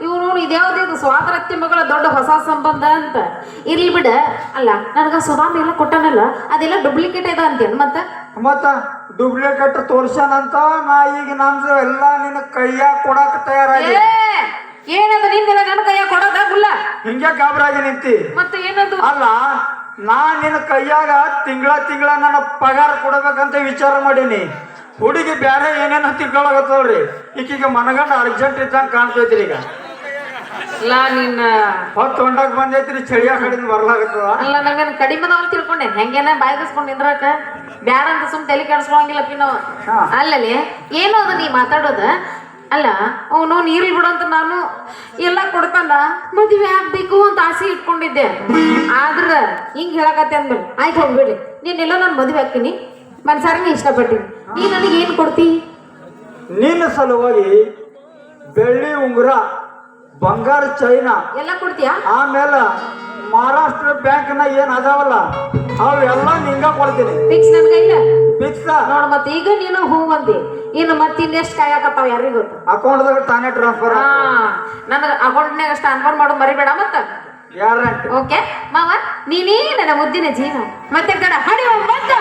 ಇವನು ಇದ್ಯಾವ್ದು ಇದು ಸ್ವಾತಂತ್ರ್ಯ ಮಗಳ ದೊಡ್ಡ ಹೊಸ ಸಂಬಂಧ ಅಂತ. ಇರ್ಲಿ ಬಿಡ. ಅಲ್ಲ ನನಗ ಸುಧಾಮ ಎಲ್ಲ ಕೊಟ್ಟನಲ್ಲ ಅದೆಲ್ಲ ಡೂಪ್ಲಿಕೇಟ್ ಇದೆ ಅಂತೇನು ಮತ್ತೆ? ಮತ್ತ ಡೂಪ್ಲಿಕೇಟ್ ತೋರ್ಸ್ಯಾನಂತ ನಾ ಈಗ ನಮ್ದು ಎಲ್ಲ ನಿನ್ನ ಕೈಯಾಗ ಕೊಡಕ್ ತಯಾರಾಗಿ. ಏನದ ನಿಂದೆಲ್ಲ ನನ್ನ ಕೈಯಾಗ ಕೊಡೋದಾಗುಲ್ಲ ಹಿಂಗೆ ಗಾಬರಾಗಿ ನಿಂತಿ. ಮತ್ತೆ ಏನದು? ಅಲ್ಲ ನಾ ನಿನ್ನ ಕೈಯಾಗ ತಿಂಗಳ ತಿಂಗಳ ನನ್ನ ಪಗಾರ ಕೊಡಬೇಕಂತ ವಿಚಾರ ಮಾಡೀನಿ. ಹುಡುಗಿ ಬ್ಯಾರೆ ಏನೇನ ತಿಳ್ಕೊಳಕತ್ತವ್ರಿ ಈಕೀಗ ಮನಗಂಡ ಅರ್ಜೆಂಟ್ ಇದ್ದಂಗೆ ಕಾಣ್ತೈತ್ರಿ ಈಗ. ಅಲ್ಲ ನಿನ್ನ ಹೊತ್ತು ಹೊಂಡಕ್ ಬಂದೈತ್ರಿ ಚಳಿಯ ಕಡಿಂದ ಬರ್ಲಾಗತ್ತದ. ಅಲ್ಲ ನಂಗೇನು ಕಡಿಮೆ ಅದಾವ ತಿಳ್ಕೊಂಡೆ ಹೆಂಗೇನ ಬಾಯ್ಗಿಸ್ಕೊಂಡು ನಿಂದ್ರಾಕ? ಬ್ಯಾಡ ಅಂತ ಸುಮ್ ತಲೆ ಕೆಡಿಸ್ಕೊಳಂಗಿಲ್ಲ ಹಾ. ಅಲ್ಲಲ್ಲಿ ಏನು ಅದು ನೀ ಮಾತಾಡೋದ? ಅಲ್ಲ ಅವನು ನೀರ್ಲಿ ಬಿಡಂತ ನಾನು ಎಲ್ಲ ಕೊಡ್ತಾನ ಮದುವೆ ಆಗ್ಬೇಕು ಅಂತ ಆಸೆ ಇಟ್ಕೊಂಡಿದ್ದೆ. ಆದ್ರ ಹಿಂಗ್ ಹೇಳಕತ್ತೆ ಅಂದ್ಮೇಲೆ ಆಯ್ತು ಹೋಗ್ಬೇಡಿ ಎಲ್ಲ ನಾನು ಮದುವೆ ಹಾಕ್ತೀನಿ ಮನ್ಸಾರನೇ ಇಷ್ಟಪಟ್ಟಿನಿ ನೀ ನನಗೆ ಏನು ಕೊಡ್ತಿ? ನಿನ್ನ ಸಲುವಾಗಿ ಬೆಳ್ಳಿ ಉಂಗುರ ಬಂಗಾರ ಚೈನಾ ಎಲ್ಲ ಕೊಡ್ತೀಯಾ? ಆಮೇಲೆ ಮಹಾರಾಷ್ಟ್ರ ಬ್ಯಾಂಕ್ನ ಏನ್ ಅದಾವಲ್ಲ ಅವೆಲ್ಲ ನಿಂಗ ಕೊಡ್ತೀನಿ. ಫಿಕ್ಸ್ ನನ್ ಕೈಲ ಫಿಕ್ಸ್ ನೋಡ್ ಮತ್ತೆ ಈಗ ನೀನು ಹೂ ಬಂದಿ ಇನ್ನು ಮತ್ತೆ ಇನ್ನೆಷ್ಟು ಕಾಯಕತ್ತಾವ ಯಾರಿಗೂ ಅಕೌಂಟ್ ಅಕೌಂಟ್ದಾಗ ತಾನೇ ಟ್ರಾನ್ಸ್ಫರ್ ನನಗೆ ಅಕೌಂಟ್ನಾಗ ಅಷ್ಟು ಅನ್ಫಾರ್ಮ್ ಮಾಡೋದು ಮರಿಬೇಡ ಮತ್ತ? ಗ್ಯಾರಂಟಿ ಓಕೆ ಮಾವ ನೀನೇ ನನ್ನ ಮುದ್ದಿನ ಜೀವ. ಮತ್ತೆ ಕಡ ಹಡಿ ಮತ್ತೆ